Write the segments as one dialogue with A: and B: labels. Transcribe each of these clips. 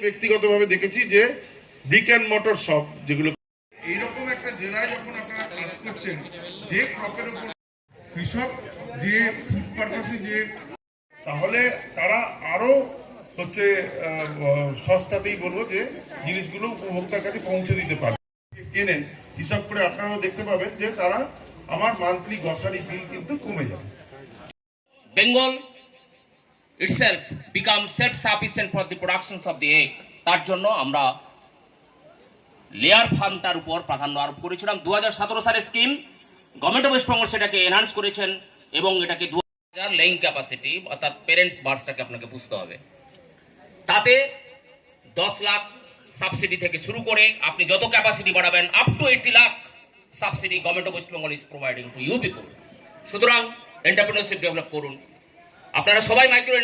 A: ব্যক্তিগতভাবে দেখেছি যে ব্রিক অ্যান্ড মোটর শপ যেগুলো এইরকম একটা জেলায় যখন আপনারা কাজ করছেন যে ক্রপের উপর কৃষক যে ফুড পারপাসে যে তাহলে তারা আরও হচ্ছে আহ, সস্তাতেই বলব যে জিনিসগুলো উপভোক্তার কাছে পৌঁছে দিতে পারে। কেনেন হিসাব করে আপনারাও দেখতে পাবেন যে তারা আমার মান্থলি গ্রসারি বিল কিন্তু কমে যাবে।
B: Bengal itself become self-sufficient for the productions of the egg. তার জন্য আমরা লেয়ার ফার্মটার উপর প্রাধান্য আরোপ করেছিলাম। দু হাজার সতেরো সালের স্কিম গভর্নমেন্ট অফ ওয়েস্টবেঙ্গল সেটাকে এনহান্স করেছেন এবং এটাকে দু হাজার লেইং ক্যাপাসিটি অর্থাৎ পেরেন্টস বার্ডসটাকে আপনাকে বুঝতে হবে। তাতে দশ লাখ সাবসিডি থেকে শুরু করে আপনি যত ক্যাপাসিটি বাড়াবেন up to eighty lakh subsidy government of west is providing to you people সুতরাং এন্টারপ্রেনারশিপ ডেভেলপ করুন। আপনারা সবাই মাইক্রো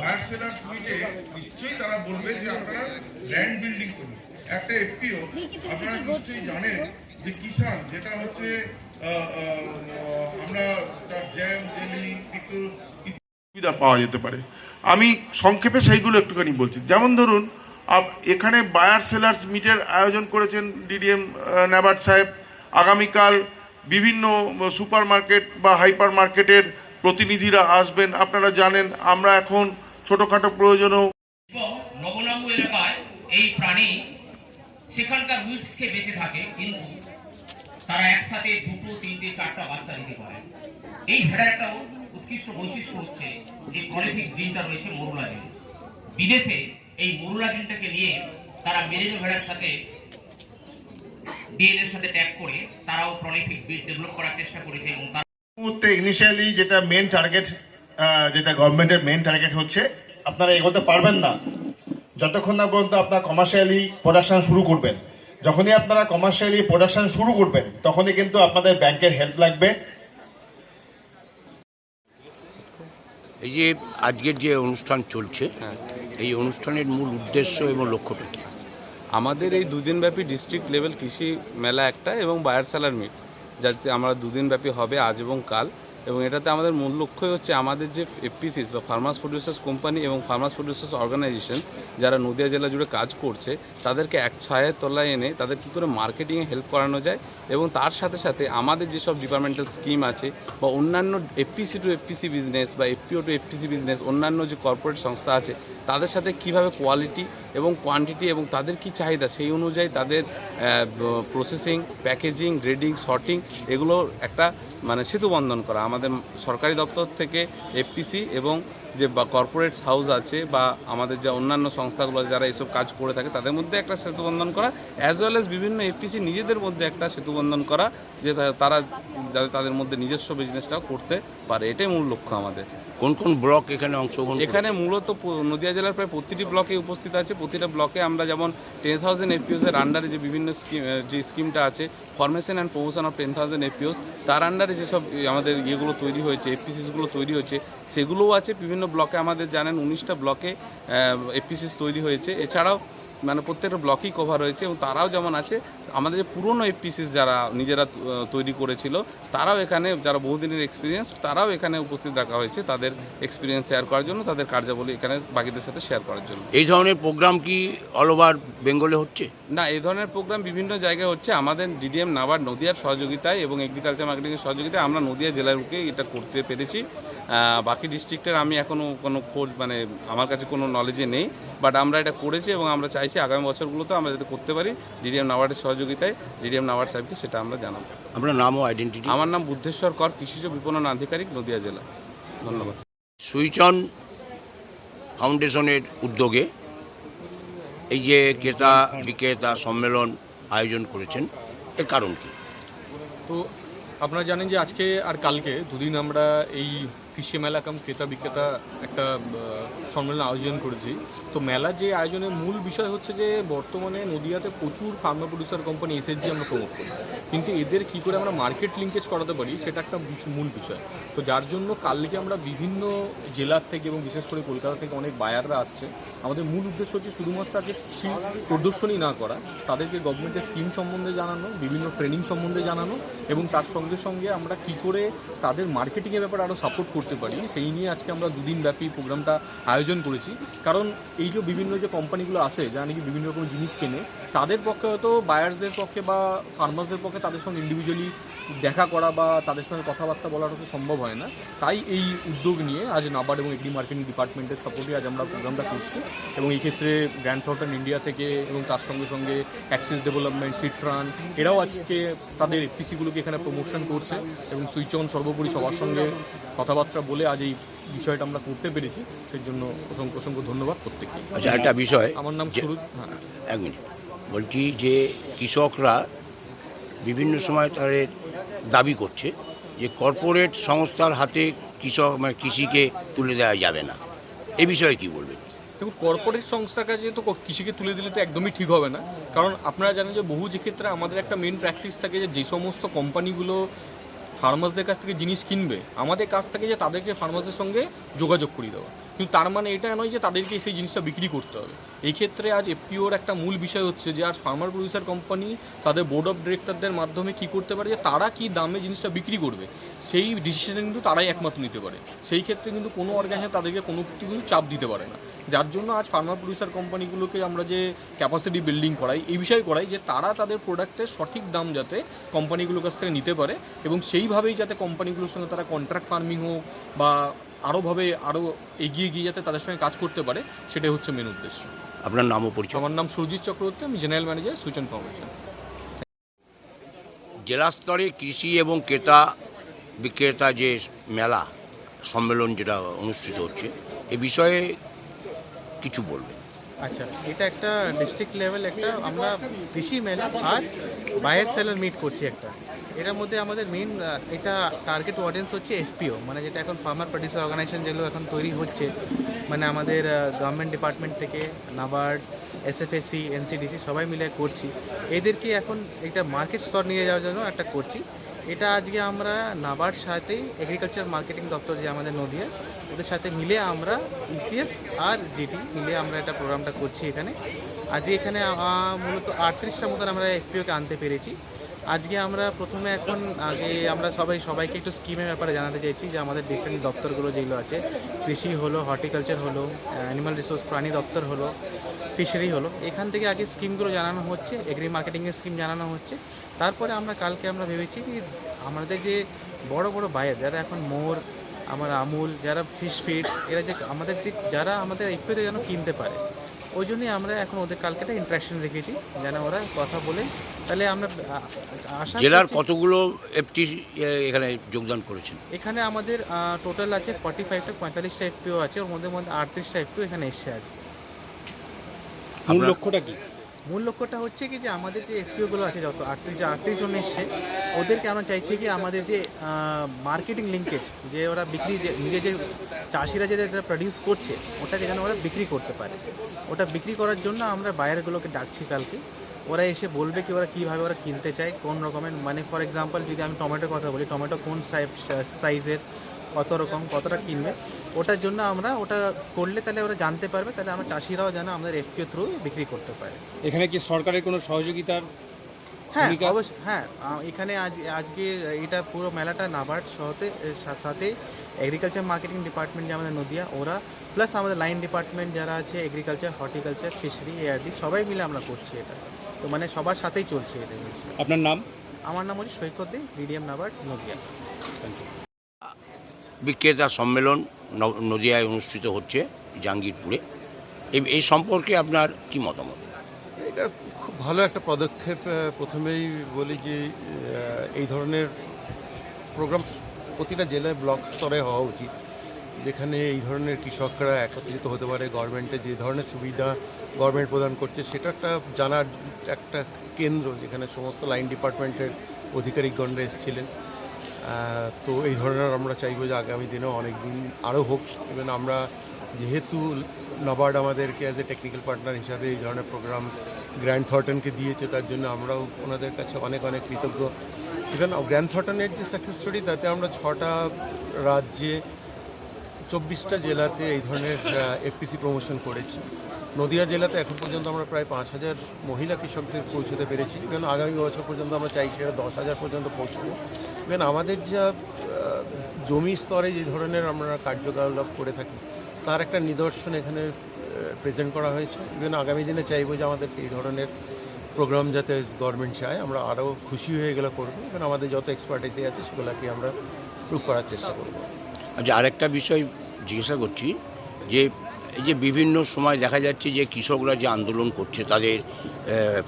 A: বায়ার সেলার্স মিটে নিশ্চয়ই তারা বলবে যে আপনারা ল্যান্ড বিল্ডিং একটা আপনারা যে যেটা হচ্ছে আমরা তার জ্যাম, জেলি সুবিধা পাওয়া যেতে পারে। আমি সংক্ষেপে সেইগুলো একটুখানি বলছি। যেমন ধরুন এখানে বায়ার সেলার্স মিটের আয়োজন করেছেন ডিডিএম নাবার্ড সাহেব। আগামীকাল বিভিন্ন সুপার মার্কেট বা হাইপার মার্কেটের প্রতিনিধিরা আসবেন, আপনারা জানেন, আমরা এখন ছোটোখাটো প্রয়োজনেও
B: এবং নবনাম্য এলাকায় এই প্রাণী সেখানকার উইটস খেয়ে বেঁচে থাকে, কিন্তু তারা একসাথে দুটো, তিনটে, চারটা বাচ্চা দিতে পারে। এই উৎকৃষ্ট বৈশিষ্ট্য হচ্ছে যে প্রলিফিক জিনটা রয়েছে মরুলা জিন। বিদেশে এই মরুলা জিনটাকে নিয়ে তারা মেরিনো ভেড়ার সাথে ডিএনএর সাথে ট্যাগ করে তারাও প্রলিফিক বিট ডেভেলপ করার চেষ্টা করেছে এবং
C: মুহূর্তে ইনিশিয়ালি যেটা মেন টার্গেট যেটা গভর্নমেন্টের মেন টার্গেট হচ্ছে আপনারা এগোতে পারবেন না। যতক্ষণ না পর্যন্ত আপনার কমার্শিয়ালি প্রোডাকশন শুরু করবেন। যখনই আপনারা কমার্শিয়ালি প্রোডাকশন শুরু করবেন তখনই কিন্তু আপনাদের ব্যাংকের হেল্প লাগবে।
D: এই যে আজকের যে অনুষ্ঠান চলছে এই অনুষ্ঠানের মূল উদ্দেশ্য এবং লক্ষ্যটা কি?
E: আমাদের এই দুদিনব্যাপী ডিস্ট্রিক্ট লেভেল কৃষি মেলা একটা এবং বায়ার সেলার মিট যাতে আমরা দুদিনব্যাপী হবে আজ এবং কাল। এবং এটাতে আমাদের মূল লক্ষ্যই হচ্ছে আমাদের যে এফপিসিস বা ফার্মার্স প্রডিউসার্স কোম্পানি এবং ফার্মার্স প্রডিউসার্স অর্গানাইজেশন যারা নদিয়া জেলা জুড়ে কাজ করছে, তাদেরকে এক ছায়ের তলায় এনে তাদের কী করে মার্কেটিংয়ে হেল্প করানো যায় এবং তার সাথে সাথে আমাদের যেসব ডিপার্টমেন্টাল স্কিম আছে বা অন্যান্য এফপিসি টু এফপিসি বিজনেস বা এফপিও টু এফপিসি বিজনেস অন্যান্য যে কর্পোরেট সংস্থা আছে, তাদের সাথে কীভাবে কোয়ালিটি এবং কোয়ান্টিটি এবং তাদের কি চাহিদা? সেই অনুযায়ী তাদের প্রসেসিং প্যাকেজিং গ্রেডিং শর্টিং এগুলো একটা মানে সেতুবন্ধন করা। আমাদের সরকারি দপ্তর থেকে এফপিসি এবং যে বা কর্পোরেট হাউস আছে বা আমাদের যে অন্যান্য সংস্থাগুলো যারা এইসব কাজ করে থাকে তাদের মধ্যে একটা সেতুবন্ধন করা অ্যাজ ওয়েল অ্যাজ বিভিন্ন এফপিসি নিজেদের মধ্যে একটা সেতুবন্ধন করা যে তারা যাতে তাদের মধ্যে নিজস্ব বিজনেসটাও করতে পারে। এটাই মূল লক্ষ্য আমাদের।
D: কোন কোন ব্লক এখানে অংশগ্রহণ
E: এখানে মূলত নদিয়া জেলার প্রায় প্রতিটি ব্লকে উপস্থিত আছে। প্রতিটা ব্লকে আমরা যেমন টেন থাউজেন্ড এফপিওস এর আন্ডারে যে বিভিন্ন স্কিম যে স্কিমটা আছে formation and promotion of ten thousand FPOs তার আন্ডারে যেসব আমাদের ইয়েগুলো তৈরি হয়েছে এফপিসিসগুলো তৈরি হয়েছে সেগুলোও আছে। বিভিন্ন ব্লকে আমাদের জানেন উনিশটা ব্লকে এফপিসিস তৈরি হয়েছে। এছাড়াও মানে প্রত্যেকটা ব্লকই কভার হয়েছে এবং তারাও যেমন আছে আমাদের যে পুরনো এফপিসিস যারা নিজেরা তৈরি করেছিল তারাও এখানে যারা বহুদিনের এক্সপিরিয়েন্স তারাও এখানে উপস্থিত রাখা হয়েছে তাদের এক্সপিরিয়েন্স শেয়ার করার জন্য তাদের কার্যাবলী এখানে বাকিদের সাথে শেয়ার করার জন্য।
D: এই ধরনের প্রোগ্রাম কি অল ওভার বেঙ্গলে হচ্ছে?
E: না এই ধরনের প্রোগ্রাম বিভিন্ন জায়গায় হচ্ছে। আমাদের ডিডিএম নাবার নদিয়ার সহযোগিতায় এবং এগ্রিকালচার মার্কেটিংয়ের সহযোগিতায় আমরা নদিয়া জেলার বুকে এটা করতে পেরেছি। বাকি ডিস্ট্রিক্টের আমি এখনও কোনো খোঁজ মানে আমার কাছে কোনো নলেজে নেই। বাট আমরা এটা করেছি এবং আমরা চাইছি আগামী বছরগুলোতে আমরা যাতে করতে পারি ডিডিএম নাবার্ডের সহযোগিতায় ডিডিএম নাবার্ড সাহেবকে সেটা আমরা জানাব।
D: আপনার নাম ও আইডেন্টিটি
E: আমার নাম বুদ্ধেশ্বর কর কৃষিজ বিপণন আধিকারিক নদিয়া জেলা। ধন্যবাদ।
D: সুইচন ফাউন্ডেশনের উদ্যোগে এই যে ক্রেতা বিক্রেতা সম্মেলন আয়োজন করেছেন এর কারণ কি?
F: তো আপনারা জানেন যে আজকে আর কালকে দুদিন আমরা এই কৃষি মেলা কাম ক্রেতা বিক্রেতা একটা সম্মেলন আয়োজন করেছি। তো মেলার যে আয়োজনের মূল বিষয় হচ্ছে যে বর্তমানে নদিয়াতে প্রচুর ফার্মা প্রডিউসার কোম্পানি এসএসজি আমরা প্রমোট করি। কিন্তু এদের কী করে আমরা মার্কেট লিঙ্কেজ করাতে পারি, সেটা একটা মূল বিষয়। তো যার জন্য কালকে আমরা বিভিন্ন জেলার থেকে এবং বিশেষ করে কলকাতা থেকে অনেক বায়াররা আসছে। আমাদের মূল উদ্দেশ্য হচ্ছে শুধুমাত্র আজকে কৃষি প্রদর্শনী না করা, তাদেরকে গভর্নমেন্টের স্কিম সম্বন্ধে জানানো, বিভিন্ন ট্রেনিং সম্বন্ধে জানানো এবং তার সঙ্গে সঙ্গে আমরা কি করে তাদের মার্কেটিংয়ের ব্যাপারে আরও সাপোর্ট করতে পারি, সেই নিয়ে আজকে আমরা দুদিন ব্যাপী প্রোগ্রামটা আয়োজন করেছি। কারণ এই যে বিভিন্ন যে কোম্পানিগুলো আছে, যারা নাকি বিভিন্ন রকম জিনিস কেনে, তাদের পক্ষে হয়তো বায়ার্সদের পক্ষে বা ফার্মার্সদের পক্ষে তাদের সঙ্গে ইন্ডিভিজুয়ালি দেখা করা বা তাদের সঙ্গে কথাবার্তা বলাটা তো সম্ভব হয় না। তাই এই উদ্যোগ নিয়ে আজ নাবার্ড এবং এগ্রি মার্কেটিং ডিপার্টমেন্টের সাপোর্টে আজ আমরা প্রোগ্রামটা করছি এবং এই ক্ষেত্রে গ্র্যান্ড থর্টন ইন্ডিয়া থেকে এবং তার সঙ্গে সঙ্গে অ্যাক্সিস ডেভেলপমেন্ট সিট্রান এরাও আজকে তাদের পিসিগুলোকে এখানে প্রমোশন করছে এবং সুইচ অন সর্বোপরি সবার সঙ্গে কথাবার্তা বলে আজ এই বিষয়টা আমরা করতে পেরেছি সেই জন্য অসংখ্য অসংখ্য ধন্যবাদ প্রত্যেককে।
D: আচ্ছা একটা বিষয়।
F: আমার নাম সুরুজ হ্যাঁ।
D: এক মিনিট। বলছি যে কৃষকরা বিভিন্ন সময় তাদের দাবি করছে যে কর্পোরেট সংস্থার হাতে কৃষক মানে কৃষিকে তুলে দেওয়া যাবে না। এ বিষয়ে কি বলবেন?
F: দেখুন কর্পোরেট সংস্থার কাছে তো কৃষিকে তুলে দিলে তো একদমই ঠিক হবে না। কারণ আপনারা জানেন যে বহু যে ক্ষেত্রে আমাদের একটা মেন প্র্যাকটিস থাকে যে যে সমস্ত কোম্পানিগুলো ফার্মার্সদের কাছ থেকে জিনিস কিনবে, আমাদের কাছ থেকে যে তাদেরকে ফার্মার্সদের সঙ্গে যোগাযোগ করিয়ে দেওয়া। কিন্তু তার মানে এটা নয় যে তাদেরকে সেই জিনিসটা বিক্রি করতে হবে। এই ক্ষেত্রে আজ এফপিওর একটা মূল বিষয় হচ্ছে যে আর ফার্মার প্রডিউসার কোম্পানি তাদের বোর্ড অফ ডিরেক্টরদের মাধ্যমে কি করতে পারে, যে তারা কি দামে জিনিসটা বিক্রি করবে, সেই ডিসিশন কিন্তু তারাই একমাত্র নিতে পারে। সেই ক্ষেত্রে কিন্তু কোনো অর্গানাইজেশন তাদেরকে কোনো কিছু চাপ দিতে পারে না। যার জন্য আজ ফার্মার প্রডিউসার কোম্পানিগুলোকে আমরা যে ক্যাপাসিটি বিল্ডিং করাই, এই বিষয়ে করাই যে তারা তাদের প্রোডাক্টের সঠিক দাম যাতে কোম্পানিগুলোর কাছ থেকে নিতে পারে এবং সেইভাবেই যাতে কোম্পানিগুলোর সঙ্গে তারা কন্ট্রাক্ট ফার্মিং হোক বা আরোভাবে আরও এগিয়ে গিয়ে যাতে তাদের সঙ্গে কাজ করতে পারে সেটাই হচ্ছে মেন উদ্দেশ্য।
D: আপনার নামও পরিচয়?
F: আমার নাম সুরজিৎ চক্রবর্তী আমি জেনারেল ম্যানেজার সুইচ ফাউন্ডেশন
D: জেলা স্তরে কৃষি এবং ক্রেতা বিক্রেতা যে মেলা সম্মেলন যেটা অনুষ্ঠিত হচ্ছে এ বিষয়ে কিছু বলবেন।
G: আচ্ছা এটা একটা ডিস্ট্রিক্ট লেভেল একটা আমরা কৃষি মেলা আর বায়ার সেলার মিট করছি একটা। এটার মধ্যে আমাদের মেন এটা টার্গেট অডিয়েন্স হচ্ছে এফপিও মানে যেটা এখন ফার্মার প্রডিউসার অর্গানাইজেশন যেগুলো এখন তৈরি হচ্ছে মানে আমাদের গভর্নমেন্ট ডিপার্টমেন্ট থেকে নাবার্ড এসএফএসি এনসিডিসি সবাই মিলে করছি। এদেরকে এখন এটা মার্কেট স্তর নিয়ে যাওয়ার জন্য একটা করছি। এটা আজকে আমরা নাবার্ড সাথেই এগ্রিকালচার মার্কেটিং দপ্তর যে আমাদের নদিয়া, ওদের সাথে মিলে আমরা ইসিএস আর জিটি মিলে আমরা এটা প্রোগ্রামটা করছি এখানে। আজকে এখানে মূলত আটত্রিশটা মতন আমরা এফপিওকে আনতে পেরেছি। আজকে আমরা প্রথমে এখন আগে আমরা সবাই, সবাইকে একটু স্কিমের ব্যাপারে জানাতে চাইছি যে আমাদের ডিফারেন্ট দপ্তরগুলো যেগুলো আছে, কৃষি হলো হর্টিকালচার হলো অ্যানিমাল রিসোর্স প্রাণী দপ্তর হলো ফিশারি হলো, এখান থেকে আগে স্কিমগুলো জানানো হচ্ছে এগ্রি মার্কেটিংয়ের স্কিম জানানো হচ্ছে। তারপরে আমরা কালকে আমরা ভেবেছি কি আমাদের যে বড় বড় বায়ার যারা এখন মোর, আমার আমুল, যারা ফিশ ফিড এরা যে আমাদের যে, যারা আমাদের একটুতে যেন কিনতে পারে ওই জন্যই আমরা এখন ওদের কালকে ইন্টারাকশন রেখেছি যেন ওরা কথা বলে। তাহলে আমরা আশা
D: জেলার কতগুলো এফটি এখানে যোগদান করেছেন?
G: এখানে আমাদের টোটাল আছে ফর্টি ফাইভটা পঁয়তাল্লিশটা এফপিও আছে ওর মধ্যে মধ্যে আটত্রিশটা এফপিও এখানে এসছে আছে
D: মূল লক্ষ্যটা কি?
G: মূল লক্ষ্যটা হচ্ছে কি যে আমাদের যে এফপিওগুলো আছে, যত আটত্রিশ যে আটত্রিশ জন এসছে, ওদেরকে আমরা চাইছি কি আমাদের যে মার্কেটিং লিঙ্কেজ যে ওরা বিক্রি যে, নিজে যে চাষিরা যেটা এটা প্রডিউস করছে, ওটাকে যেন ওরা বিক্রি করতে পারে। ওটা বিক্রি করার জন্য আমরা বায়ারগুলোকে ডাকছি কালকে। ওরা এসে বলবে কি ওরা কীভাবে ওরা কিনতে চায়, কোন রকমের মানে ফর এক্সাম্পল যদি আমি টমেটোর কথা বলি টমেটো কোন সাইজের কত রকম কতটা কিনবে ওটার জন্য আমরা ওটা করলে তাহলে ওরা জানতে পারবে তাহলে আমরা চাষিরাও যেন আমাদের এফপিও থ্রু বিক্রি করতে পারে।
H: এখানে কি সরকারের কোনো সহযোগিতার
G: হ্যাঁ অবশ্যই হ্যাঁ এখানে আজ আজকে এটা পুরো মেলাটা নাবার্ড সাথে সাথে এগ্রিকালচার মার্কেটিং ডিপার্টমেন্ট যে আমাদের নদিয়া ওরা প্লাস আমাদের লাইন ডিপার্টমেন্ট যারা আছে এগ্রিকালচার হর্টিকালচার ফিশারি এআরডি সবাই মিলে আমরা করছি এটা। তো মানে সবার সাথেই চলছে এটা
H: আপনার নাম?
G: আমার নাম হচ্ছে সৈকত দে ডিডিএম নাবার্ড নদিয়া।
D: বিক্রেতা সম্মেলন নদিয়ায় অনুষ্ঠিত হচ্ছে জাহাঙ্গীরপুরে। এই এই সম্পর্কে আপনার কি মতামত?
I: এটা খুব ভালো একটা পদক্ষেপ প্রথমেই বলি যে এই ধরনের প্রোগ্রাম প্রতিটা জেলায় ব্লক স্তরে হওয়া উচিত। যেখানে এই ধরনের কৃষকরা একত্রিত হতে পারে গভর্নমেন্টের যে ধরনের সুবিধা গভর্নমেন্ট প্রদান করছে সেটা একটা জানার একটা কেন্দ্র, যেখানে সমস্ত লাইন ডিপার্টমেন্টের আধিকারিকগণরা এসেছিলেন। তো এই ধরনের আমরা চাইব যে আগামী দিনেও অনেক দিন আরও হোক। ইভেন আমরা যেহেতু নবার্ড আমাদেরকে অ্যাজ এ টেকনিক্যাল পার্টনার হিসাবে এই ধরনের প্রোগ্রাম গ্র্যান্ড থর্টনকে দিয়েছে, তার জন্য আমরাও ওনাদের কাছে অনেক অনেক কৃতজ্ঞ। ইভেন গ্র্যান্ড থর্টনের যে সাকসেস স্টোরি তাতে আমরা ছটা রাজ্যে চব্বিশটা জেলাতে এই ধরনের এফপিসি প্রমোশন করেছি। নদিয়া জেলাতে এখন পর্যন্ত আমরা প্রায় পাঁচ হাজার মহিলা কৃষকদের পৌঁছতে পেরেছি। ইভেন আগামী বছর পর্যন্ত আমরা চাইছি দশ হাজার পর্যন্ত পৌঁছবো ইভেন আমাদের যা জমি স্তরে যে ধরনের আমরা কার্যকলাপ করে থাকি, তার একটা নিদর্শন এখানে প্রেজেন্ট করা হয়েছে। ইভেন আগামী দিনে চাইব যে আমাদের এই ধরনের প্রোগ্রাম যাতে গভর্নমেন্ট চায়। আমরা আরও খুশি হয়ে গেলে করব। এবং আমাদের যত এক্সপার্টিসে আছে, সেগুলোকে আমরা প্রুভ করার চেষ্টা করব।
D: আচ্ছা আরেকটা বিষয় জিজ্ঞাসা করছি, যে এই যে বিভিন্ন সময় দেখা যাচ্ছে যে কৃষকরা যে আন্দোলন করছে, তাদের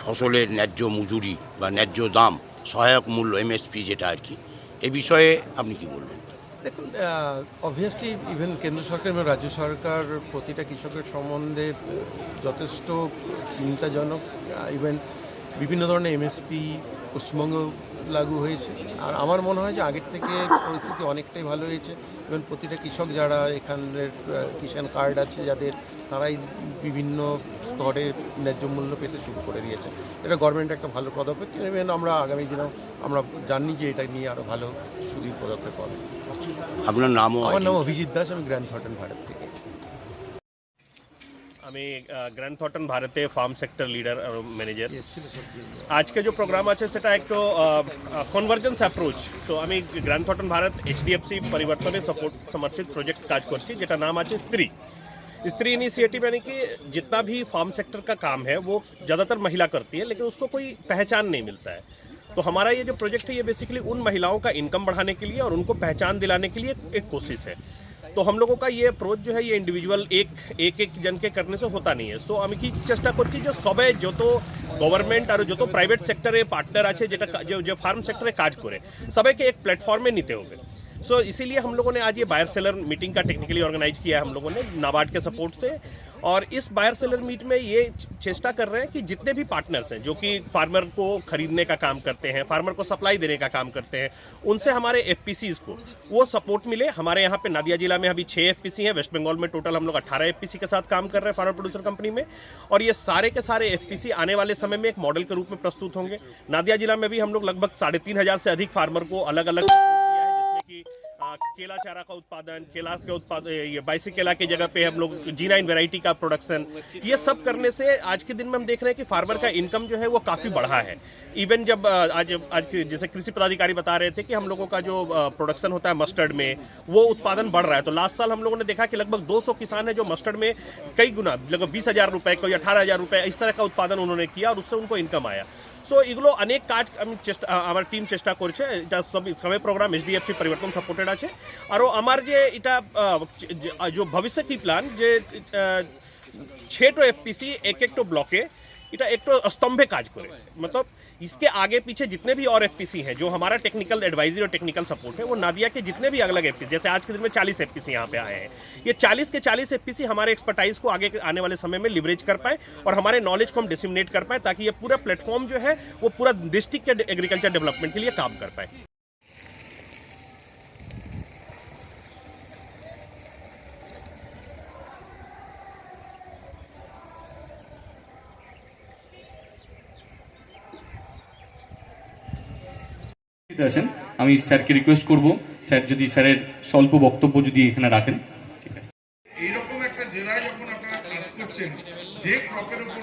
D: ফসলের ন্যায্য মজুরি বা ন্যায্য দাম, সহায়ক মূল্য এমএসপি যেটা আর কি এ বিষয়ে আপনি কি বলবেন?
I: দেখুন অবভিয়াসলি ইভেন কেন্দ্র সরকার এবং রাজ্য সরকার প্রতিটা কৃষকের সম্বন্ধে যথেষ্ট চিন্তাজনক ইভেন বিভিন্ন ধরনের এমএসপি পশ্চিমবঙ্গ লাগু হয়েছে। আর আমার মনে হয় যে আগের থেকে পরিস্থিতি অনেকটাই ভালো হয়েছে। ইভেন প্রতিটা কৃষক যারা এখানের কিষাণ কার্ড আছে যাদের, তারাই বিভিন্ন স্তরে ন্যায্য মূল্য পেতে শুরু করে দিয়েছে। এটা গভর্নমেন্ট একটা ভালো পদক্ষেপ। ইভেন আমরা আগামী দিনেও আমরা জানি যে এটা নিয়ে আরও ভালো সুদীর পদক্ষেপ হবে।
D: আপনার নামও
I: আমার নাম অভিজিৎ দাস আমি গ্র্যান্ড থটন ভারত থেকে।
J: আমি গ্র্যান্ড থটন ভারতে ফার্ম সেক্টর লিডার আর ম্যানেজার আজকে যে প্রোগ্রাম আছে সেটা একটু কনভার্জেন্স অ্যাপ্রোচ তো আমি গ্র্যান্ড থটন ভারত এইচডিএফসি পরিবর্তনে সাপোর্ট সমর্থিত প্রজেক্ট কাজ করছি যেটা নাম আছে স্ত্রী स्त्री इनिशिएटिव यानी कि जितना भी फार्म सेक्टर का काम है वो ज़्यादातर महिला करती है लेकिन उसको कोई पहचान नहीं मिलता है तो हमारा ये जो प्रोजेक्ट है ये बेसिकली उन महिलाओं का इनकम बढ़ाने के लिए और उनको पहचान दिलाने के लिए एक कोशिश है तो हम लोगों का ये अप्रोच जो है ये इंडिविजुअल एक एक एक जन के करने से होता नहीं है सो আমি কি চেষ্টা করছি যে সবে যত গভর্নমেন্ট আর যত প্রাইভেট সেক্টরে পার্টনার আছে যেটা কা- যে যে ফার্ম সেক্টরে কাজ করে সবাইকে एक प्लेटफॉर्म में নিতে হবে सो so, इसीलिए हम लोगों ने आज ये बायर सेलर मीटिंग का टेक्निकली ऑर्गेनाइज किया है हम लोगों ने नाबार्ड के सपोर्ट से। और इस बायर सेलर मीट में ये चेष्टा कर रहे हैं कि जितने भी पार्टनर्स हैं जो कि फार्मर को खरीदने का काम करते हैं फार्मर को सप्लाई देने का काम करते हैं उनसे हमारे एफ़ को वो सपोर्ट मिले। हमारे यहाँ पे नादिया जिला में अभी छः एफ़ हैं वेस्ट बंगाल में टोटल हम लोग अट्ठारह एफ़ के साथ काम कर रहे हैं फार्मर प्रोड्यूसर कंपनी में। और ये सारे के सारे एफपीसी आने वाले समय में एक मॉडल के रूप में प्रस्तुत होंगे। नादिया जिला में भी हम लोग लगभग साढ़े तीन हज़ार से अधिक फार्मर को अलग अलग केला चारा का उत्पादन, केला के उत्पादन ये बाइसी केला की जगह पे हम लोग जी नाइन वेराइटी का प्रोडक्शन ये सब करने से आज के दिन में हम देख रहे हैं कि फार्मर का इनकम जो है वो काफ़ी बढ़ा है। इवन जब आज आज जैसे कृषि पदाधिकारी बता रहे थे कि हम लोगों का जो प्रोडक्शन होता है मस्टर्ड में, वो उत्पादन बढ़ रहा है। तो लास्ट साल हम लोगों ने देखा कि लगभग 200 किसान है जो मस्टर्ड में कई गुना, लगभग बीस हज़ार रुपए को या अठारह इस तरह का उत्पादन उन्होंने किया और उससे उनको इनकम आया। সো এগুলো অনেক কাজ আমি চেষ্টা আমার টিম চেষ্টা করছে। এটা সব সবাই প্রোগ্রাম এইচডিএফসি পরিবর্তন সাপোর্টেড আছে। আর আমার যে এটা যে কি প্ল্যান যে ছটো এফপিসি এক একটো ব্লকে এটা একটু স্তম্ভে কাজ করে। মতলব इसके आगे पीछे जितने भी और एफपीसी हैं, जो हमारा टेक्निकल एडवाइजरी और टेक्निकल सपोर्ट है, वो नादिया के जितने भी अलग एफ़ जैसे आज के दिन में 40 एफ़ यहाँ पे आए हैं। ये 40 के 40 एफ़ हमारे एक्सपर्टाइज को आगे आने वाले समय में लिवरेज कर पाए और हमारे नॉलेज को हम डिसिमिनेट कर पाए, ताकि ये पूरा प्लेटफॉर्म जो है, वो पूरा डिस्ट्रिक्ट के एग्रीकल्चर डेवलपमेंट के लिए काम कर पाए।
K: উপস্থিত আছেন, আমি স্যারকে রিকোয়েস্ট করব, স্যার যদি স্যারের স্বল্প বক্তব্য যদি এখানে রাখেন। ঠিক আছে।
A: যে ক্রপের উপর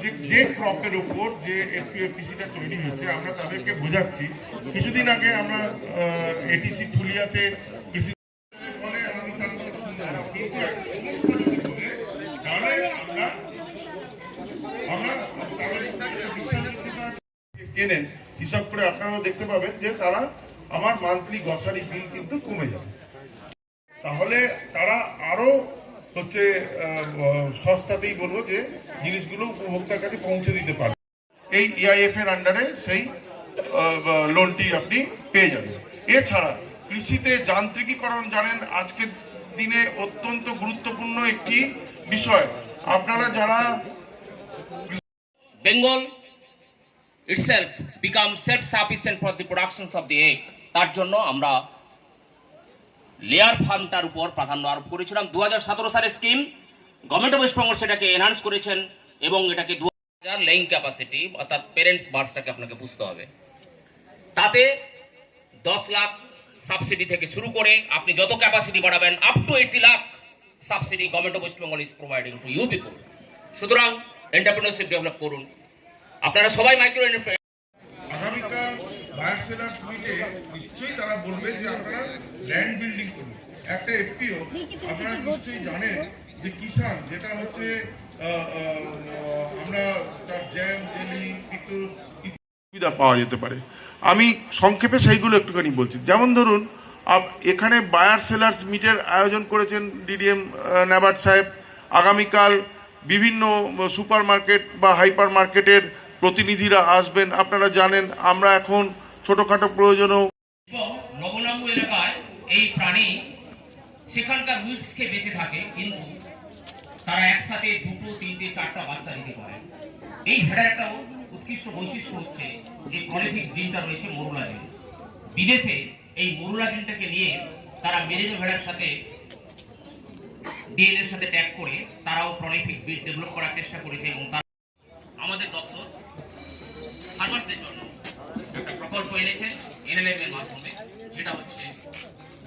A: যে যে ক্রপের উপর যে এপিএপিসিটা তৈরি হয়েছে, আমরা তাদেরকে বোঝাচ্ছি। কিছুদিন আগে আমরা এটিসি ফুলিয়াতে কৃষি আমরা তাদের বিশ্বাসযোগ্যতা কেনেন? হিসাব করে আপনারাও দেখতে পাবেন যে তারা আমার মান্থলি গ্রসারি বিল কিন্তু কমে যাবে। তাহলে তারা আরও হচ্ছে সস্তাতেই বলব যে জিনিসগুলো উপভোক্তার কাছে পৌঁছে দিতে পারবে। এই ইআইএফ এর আন্ডারে সেই লোনটি আপনি পেয়ে যাবেন। এছাড়া কৃষিতে যান্ত্রিকীকরণ জানেন, আজকের দিনে অত্যন্ত গুরুত্বপূর্ণ একটি বিষয়। আপনারা যারা
B: Bengal itself become self-sufficient for the productions of the egg. তার জন্য আমরা লেয়ার ফার্মটার উপর প্রাধান্য আরোপ করেছিলাম। দু হাজার সতেরো সালের স্কিম গভর্নমেন্ট অফ ওয়েস্টবেঙ্গল সেটাকে এনহান্স করেছেন এবং এটাকে দু হাজার লেইং ক্যাপাসিটি অর্থাৎ পেরেন্টস বার্সটাকে আপনাকে বুঝতে হবে। তাতে দশ লাখ সাবসিডি থেকে শুরু করে আপনি যত ক্যাপাসিটি বাড়াবেন up to eighty lakh subsidy government of West Bengal is providing to you people সুতরাং এন্টারপ্রেনারশিপ ডেভেলপ করুন। আপনারা সবাই মাইক্রো
A: আগামীকাল বায়ার সেলার্স মিটে নিশ্চয়ই তারা বলবে যে আপনারা ল্যান্ড বিল্ডিং করুন। একটা এফপিও আপনারা নিশ্চয়ই জানেন যে কিষান যেটা হচ্ছে আমরা তার জ্যাম জেলি সুবিধা পাওয়া যেতে পারে। আমি সংক্ষেপে সেইগুলো একটুখানি বলছি। যেমন ধরুন আপ- এখানে বায়ার সেলার্স মিটের আয়োজন করেছেন ডিডিএম নাবার্ড সাহেব। আগামীকাল বিভিন্ন সুপার মার্কেট বা হাইপার মার্কেটের প্রতিনিধিরা আসবেন, আপনারা জানেন, আমরা এখন ছোটোখাটো প্রয়োজনেও
B: এই প্রাণী সেখানকার উইটসকে বেঁচে থাকে, কিন্তু তারা একসাথে দুটো, তিনটে, চারটা বাচ্চা দিতে পারে। এই ভেড়ার একটা উৎকৃষ্ট বৈশিষ্ট্য হচ্ছে যে প্রলিফিক জিনটা রয়েছে মরুলা জিন। বিদেশে এই মরুলা জিনটাকে নিয়ে তারা মেরিনো ভেড়ার সাথে ডিএনএর সাথে ট্যাগ করে তারাও প্রলিফিক বিট ডেভেলপ করার চেষ্টা করেছে এবং তারা আমাদের দপ্তর ফার্মারদের জন্য একটা প্রকল্প এনেছেন এনএলএম এর মাধ্যমে যেটা হচ্ছে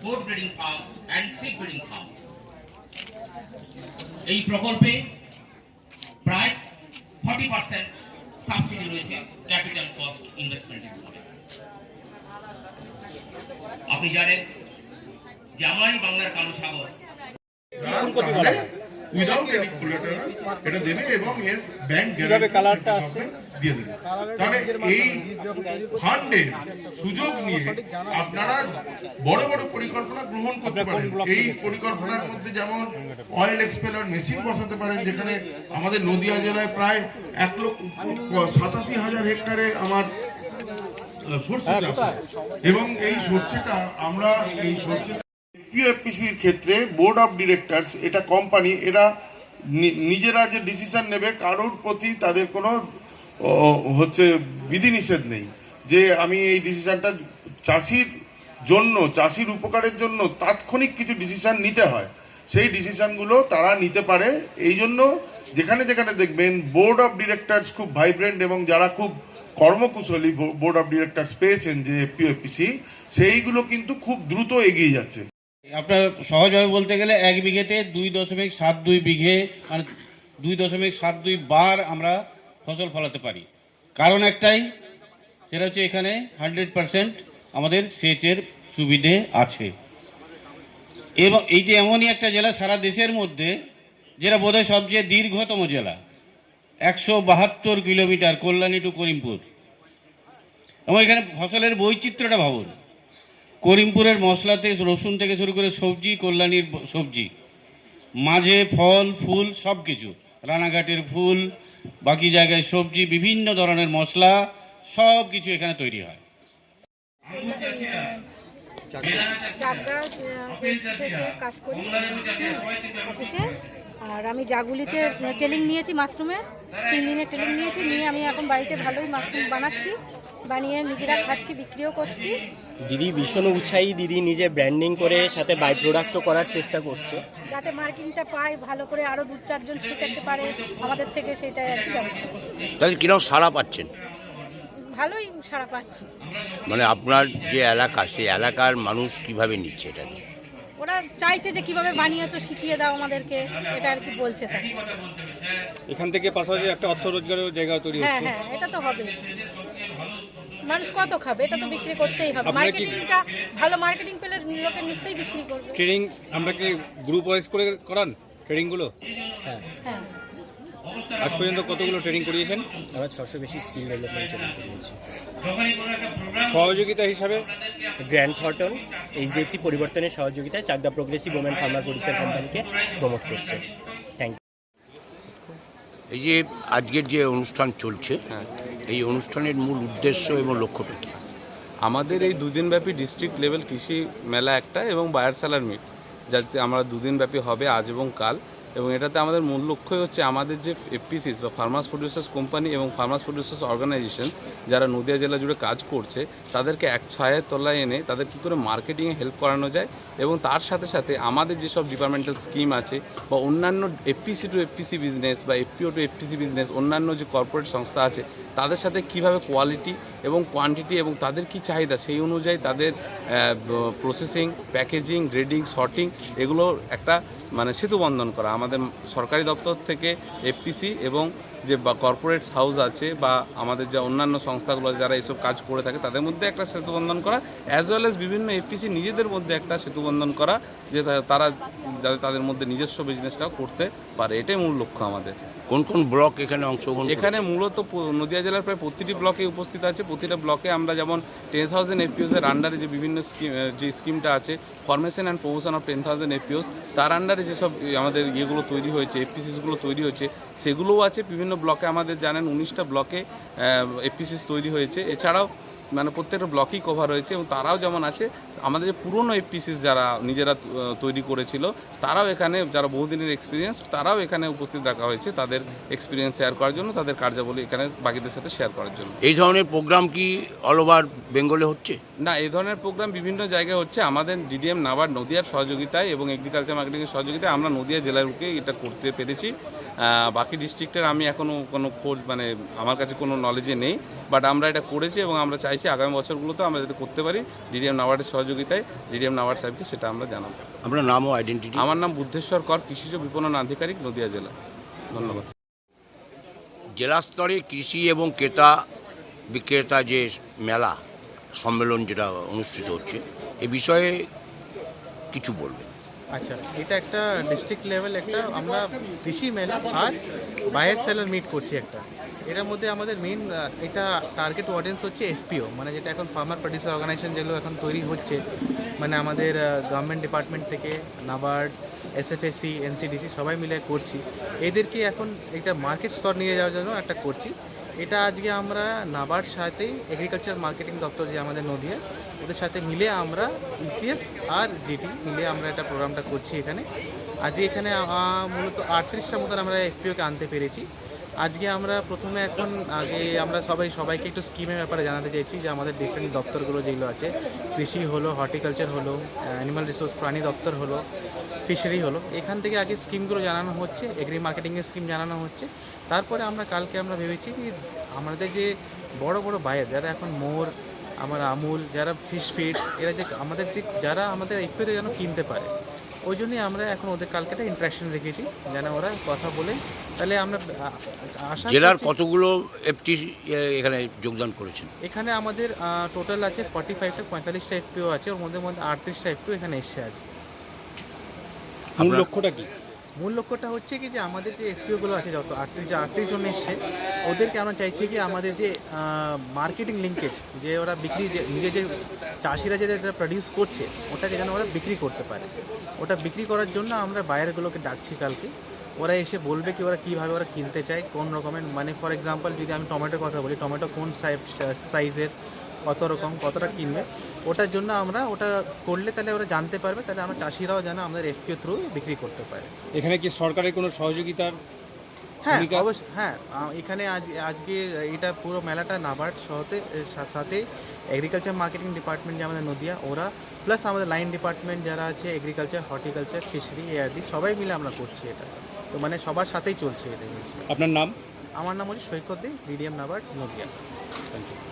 B: goat breeding farm and sick breeding farm. এই প্রকল্পে প্রায় ফর্টি পার্সেন্ট সাবসিডি রয়েছে ক্যাপিটাল কস্ট ইনভেস্টমেন্টের উপরে। আপনি জানেন যে আমারই বাংলার কালো সাগর।
A: উইদাউট এনি কোলাটারাল এটা দেবে এবং এর ব্যাংক
H: কীভাবে কালারটা আসছে?
A: দিয়ে দেবে। তাহলে এই ফান্ডের সুযোগ নিয়ে আপনারা বড় বড় পরিকল্পনা গ্রহণ করতে পারেন। এই পরিকল্পনার মধ্যে যেমন অয়েল এক্সপেলার মেশিন বসাতে পারেন, যেখানে আমাদের নদিয়া জেলায় প্রায় এক লক্ষ, সাতাশি হাজার হেক্টরে আমার সর্ষে চাষ এবং এই সর্ষেটা আমরা, এই সর্ষে পিওএফপিসির ক্ষেত্রে বোর্ড অফ ডিরেক্টরস এটা কোম্পানি এরা নিজেরা যে ডিসিশন নেবে, কারোর প্রতি তাদের কোনো হচ্ছে বিধিনিষেধ নেই। যে আমি এই ডিসিশনটা চাষির জন্য, চাষির উপকারের জন্য তাৎক্ষণিক কিছু ডিসিশন নিতে হয়, সেই ডিসিশনগুলো তারা নিতে পারে। এই জন্য যেখানে যেখানে দেখবেন বোর্ড অফ ডিরেক্টরস খুব ভাইব্রেন্ট এবং যারা খুব কর্মকুশলী বোর্ড অফ ডিরেক্টরস পেয়েছেন যে পিওপিসি সেইগুলো কিন্তু খুব দ্রুত এগিয়ে যাচ্ছে।
H: আপনার সহজভাবে বলতে গেলে এক বিঘেতে দুই দশমিক সাত দুই বিঘে মানে দুই দশমিক সাত দুই বার আমরা ফসল ফলাতে পারি। কারণ একটাই, সেটা হচ্ছে এখানে হান্ড্রেড পারসেন্ট আমাদের সেচের সুবিধে আছে। এবং এইটি এমনই একটা জেলা সারা দেশের মধ্যে, যেটা বোধহয় সবচেয়ে দীর্ঘতম জেলা। একশো বাহাত্তর কিলোমিটার কল্যাণী টু করিমপুর। এবং এখানে ফসলের বৈচিত্র্যটা ভাবুন। করিমপুরের মশলা থেকে রসুন থেকে শুরু করে সবজি, কল্যাণীর সবজি। মাঝে ফল, ফুল সব কিছু রানাঘাটের ফুল বাকি জায়গায় সবজি, বিভিন্ন ধরনের মশলা, সব কিছু এখানে তৈরি হয়।
L: কাজ করি। অফিসে। আর আমি জাগুলিতে ট্রেনিং নিয়েছি মাশরুমের। তিন দিনের ট্রেনিং নিয়েছি, নিয়ে আমি এখন বাড়িতে ভালোই মাশরুম বানাচ্ছি। বানিয়ে নিজেরা খাচ্ছি বিক্রিও করছি।
M: দিদি ভীষণ উৎসাহী। দিদি নিজে ব্র্যান্ডিং করে সাথে বাই প্রোডাক্টও করার চেষ্টা করছে।
L: যাতে মার্কিংটা পায় ভালো করে আরও দু চারজন শেখাতে পারে আমাদের থেকে সেটাই আর কি ব্যবস্থা করছি।
D: তাহলে কীরকম সাড়া পাচ্ছেন?
L: ভালোই সাড়া পাচ্ছি।
D: মানে আপনার যে এলাকা সেই এলাকার মানুষ কীভাবে নিচ্ছে এটাকে
L: ওরা চাইছে যে কীভাবে বানিয়েছো শিখিয়ে দাও আমাদেরকে এটা আর কি বলছে তাই
H: এখান থেকে পাশাপাশি একটা অর্থ রোজগারের জায়গা তৈরি
L: হ্যাঁ হ্যাঁ এটা তো হবে। মানুষ কত খাবে এটা তো বিক্রি করতেই হবে।
H: আপনারা কি-
L: মার্কেটিংটা ভালো মার্কেটিং পেলে লোকে নিশ্চয়ই বিক্রি করবে।
H: ট্রেনিং আমরা কি গ্রুপ ওয়াইজ করে করান ট্রেনিংগুলো?
L: হ্যাঁ।
H: আজ পর্যন্ত কতগুলো ট্রেনিং করিয়েছেন?
M: আমরা ছশো বেশি স্কিল ডেভেলপমেন্ট চ্যানেল করেছি
H: সহযোগিতা হিসাবে?
M: গ্র্যান্ড থর্টন এইচডিএফসি পরিবর্তনের সহযোগিতায় Chakdah progressive women farmer producer কোম্পানিকে প্রমোট করছে। থ্যাংক ইউ
D: এই যে আজকের যে অনুষ্ঠান চলছে
E: হ্যাঁ।
D: এই অনুষ্ঠানের মূল উদ্দেশ্য এবং লক্ষ্যটা কি?
E: আমাদের এই দুদিনব্যাপী ডিস্ট্রিক্ট লেভেল কৃষি মেলা একটা এবং বায়ার সেলার মিট যাতে আমরা দুদিনব্যাপী হবে আজ এবং কাল। এবং এটাতে আমাদের মূল লক্ষ্যই হচ্ছে আমাদের যে এফপিসিস বা ফার্মার্স প্রডিউসার্স কোম্পানি এবং ফার্মার্স প্রডিউসার্স অর্গানাইজেশন যারা নদিয়া জেলা জুড়ে কাজ করছে, তাদেরকে এক ছায়ের তলায় এনে তাদের কী করে মার্কেটিংয়ে হেল্প করানো যায় এবং তার সাথে সাথে আমাদের যেসব ডিপার্টমেন্টাল স্কিম আছে বা অন্যান্য এফপিসি টু এফপিসি বিজনেস বা এফপিও টু এফপিসি বিজনেস অন্যান্য যে কর্পোরেট সংস্থা আছে, তাদের সাথে কীভাবে কোয়ালিটি এবং কোয়ান্টিটি এবং তাদের কি চাহিদা সেই অনুযায়ী তাদের প্রসেসিং প্যাকেজিং গ্রেডিং শর্টিং এগুলো একটা মানে সেতু বন্ধন করা। আমাদের সরকারি দপ্তর থেকে এফপিসি এবং যে বা কর্পোরেটস হাউস আছে বা আমাদের যে অন্যান্য সংস্থাগুলো যারা এইসব কাজ করে থাকে, তাদের মধ্যে একটা সেতুবন্ধন করা। অ্যাজ ওয়েল এস বিভিন্ন এফপিসি নিজেদের মধ্যে একটা সেতুবন্ধন করা, যে তারা যাতে তাদের মধ্যে নিজস্ব বিজনেসটাও করতে পারে। এটাই মূল লক্ষ্য আমাদের।
D: কোন কোন ব্লক এখানে অংশগ্রহণ
E: এখানে মূলত নদিয়া জেলার প্রায় প্রতিটি ব্লকে উপস্থিত আছে। প্রতিটা ব্লকে আমরা যেমন টেন থাউজেন্ড এফপিওসের আন্ডারে যে বিভিন্ন স্কিম যে স্কিমটা আছে formation and promotion of ten thousand FPOs তার আন্ডারে যেসব আমাদের ইয়েগুলো তৈরি হয়েছে এফপিসিসগুলো তৈরি হয়েছে, সেগুলোও আছে। বিভিন্ন ব্লকে আমাদের জানেন উনিশটা ব্লকে এফপিসিস তৈরি হয়েছে। এছাড়াও মানে প্রত্যেকটা ব্লকই কভার হয়েছে এবং তারাও যেমন আছে আমাদের যে পুরনো এফপিসিস যারা নিজেরা তৈরি করেছিল তারাও এখানে যারা বহুদিনের এক্সপিরিয়েন্স তারাও এখানে উপস্থিত রাখা হয়েছে তাদের এক্সপিরিয়েন্স শেয়ার করার জন্য তাদের কার্যাবলী এখানে বাকিদের সাথে শেয়ার করার জন্য।
D: এই ধরনের প্রোগ্রাম কি অল ওভার বেঙ্গলে হচ্ছে?
E: না এই ধরনের প্রোগ্রাম বিভিন্ন জায়গায় হচ্ছে। আমাদের ডিডিএম নাবার নদিয়ার সহযোগিতায় এবং এগ্রিকালচার মার্কেটিংয়ের সহযোগিতায় আমরা নদিয়া জেলার বুকে এটা করতে পেরেছি। বাকি ডিস্ট্রিক্টের আমি এখনও কোনো খোঁজ মানে আমার কাছে কোনো নলেজে নেই। বাট আমরা এটা করেছি এবং আমরা চাইছি আগামী বছরগুলোতে আমরা যাতে করতে পারি ডিডিএম নাবার্ডের সহযোগিতায় ডিডিএম নাবার্ড সাহেবকে সেটা আমরা জানাব।
D: আপনার নাম ও আইডেন্টিটি
E: আমার নাম বুদ্ধেশ্বর কর কৃষিজ বিপণন আধিকারিক নদিয়া জেলা। ধন্যবাদ।
D: জেলা স্তরে কৃষি এবং ক্রেতা বিক্রেতা যে মেলা সম্মেলন যেটা অনুষ্ঠিত হচ্ছে এ বিষয়ে কিছু বলবেন?
G: আচ্ছা এটা একটা ডিস্ট্রিক্ট লেভেল একটা আমরা কৃষি মেলা। আর বায়ার সেলার মিট করছি একটা। এটার মধ্যে আমাদের মেন এটা টার্গেট অডিয়েন্স হচ্ছে এফপিও মানে যেটা এখন ফার্মার প্রডিউসার অর্গানাইজেশন যেগুলো এখন তৈরি হচ্ছে। মানে আমাদের গভর্নমেন্ট ডিপার্টমেন্ট থেকে নাবার্ড এসএফএসি এনসিডিসি সবাই মিলে করছি। এদেরকে এখন এটা মার্কেট স্তর নিয়ে যাওয়ার জন্য একটা করছি। এটা আজকে আমরা নাবার্ড সাথে এগ্রিকালচার মার্কেটিং দপ্তর যে আমাদের নদীয়া ওদের সাথে মিলে আমরা ইসিএস আর জিটি মিলে আমরা এটা প্রোগ্রামটা করছি এখানে। আজকে এখানে মূলত আটত্রিশটা মতন আমরা এফপিওকে আনতে পেরেছি। আজকে আমরা প্রথমে এখন আগে আমরা সবাই, সবাইকে একটু স্কিমের ব্যাপারে জানাতে চাইছি যে আমাদের ডিফারেন্ট দপ্তরগুলো যেগুলো আছে, কৃষি হলো, হর্টিকালচার হলো অ্যানিমাল রিসোর্স প্রাণী দপ্তর হলো ফিশারি হলো। এখান থেকে আগে স্কিমগুলো জানানো হচ্ছে এগ্রি মার্কেটিংয়ের স্কিম জানানো হচ্ছে। তারপরে আমরা কালকে আমরা ভেবেছি কি আমাদের যে বড় বড় বায়ার যারা এখন মোর আমার আমুল যারা ফিশ ফিড এরা যে আমাদের যে যারা আমাদের একটুতে যেন কিনতে পারে। ওই জন্যই আমরা এখন ওদের কালকে একটা ইন্টারাকশন রেখেছি যেন ওরা কথা বলে। তাহলে আমরা আ- আশা
D: জেলার কতগুলো এফটি এখানে যোগদান করেছেন?
G: এখানে আমাদের টোটাল আছে ফর্টি ফাইভটা পঁয়তাল্লিশটা এফপিও আছে ওর মধ্যে মধ্যে আটত্রিশটা এফপিও এখানে এসছে আছে
D: মূল
G: লক্ষ্যটা কি? মূল লক্ষ্যটা হচ্ছে কি যে আমাদের যে এফপিওগুলো আছে, যত আটত্রিশ যে আটত্রিশ জন এসছে, ওদেরকে আমরা চাইছি কি আমাদের যে মার্কেটিং লিঙ্কেজ যে ওরা বিক্রি যে, নিজে যে চাষিরা যেটা এটা প্রডিউস করছে, ওটাকে যেন ওরা বিক্রি করতে পারে। ওটা বিক্রি করার জন্য আমরা বায়ারগুলোকে ডাকছি কালকে। ওরা এসে বলবে কি ওরা কীভাবে ওরা কিনতে চায়, কোন রকমের মানে ফর এক্সাম্পল যদি আমি টমেটোর কথা বলি, টমেটো কোন সাইজ সাইজের কত রকম কতটা কিনবে ওটার জন্য আমরা ওটা করলে তাহলে ওরা জানতে পারবে তাহলে আমরা চাষিরাও যেন আমাদের এফপিও থ্রু বিক্রি করতে পারে।
H: এখানে কি সরকারের কোনো সহযোগিতার
G: হ্যাঁ অবশ্যই হ্যাঁ এখানে আজ আজকে এটা পুরো মেলাটা নাবার্ড সাথে সাথে এগ্রিকালচার মার্কেটিং ডিপার্টমেন্ট যে আমাদের নদিয়া ওরা প্লাস আমাদের লাইন ডিপার্টমেন্ট যারা আছে এগ্রিকালচার হর্টিকালচার ফিশারি এআরডি সবাই মিলে আমরা করছি এটা। তো মানে সবার সাথেই চলছে এটা জিনিস
H: আপনার নাম?
G: আমার নাম হচ্ছে Saikat De DDM NABARD Nadia.
H: Thank you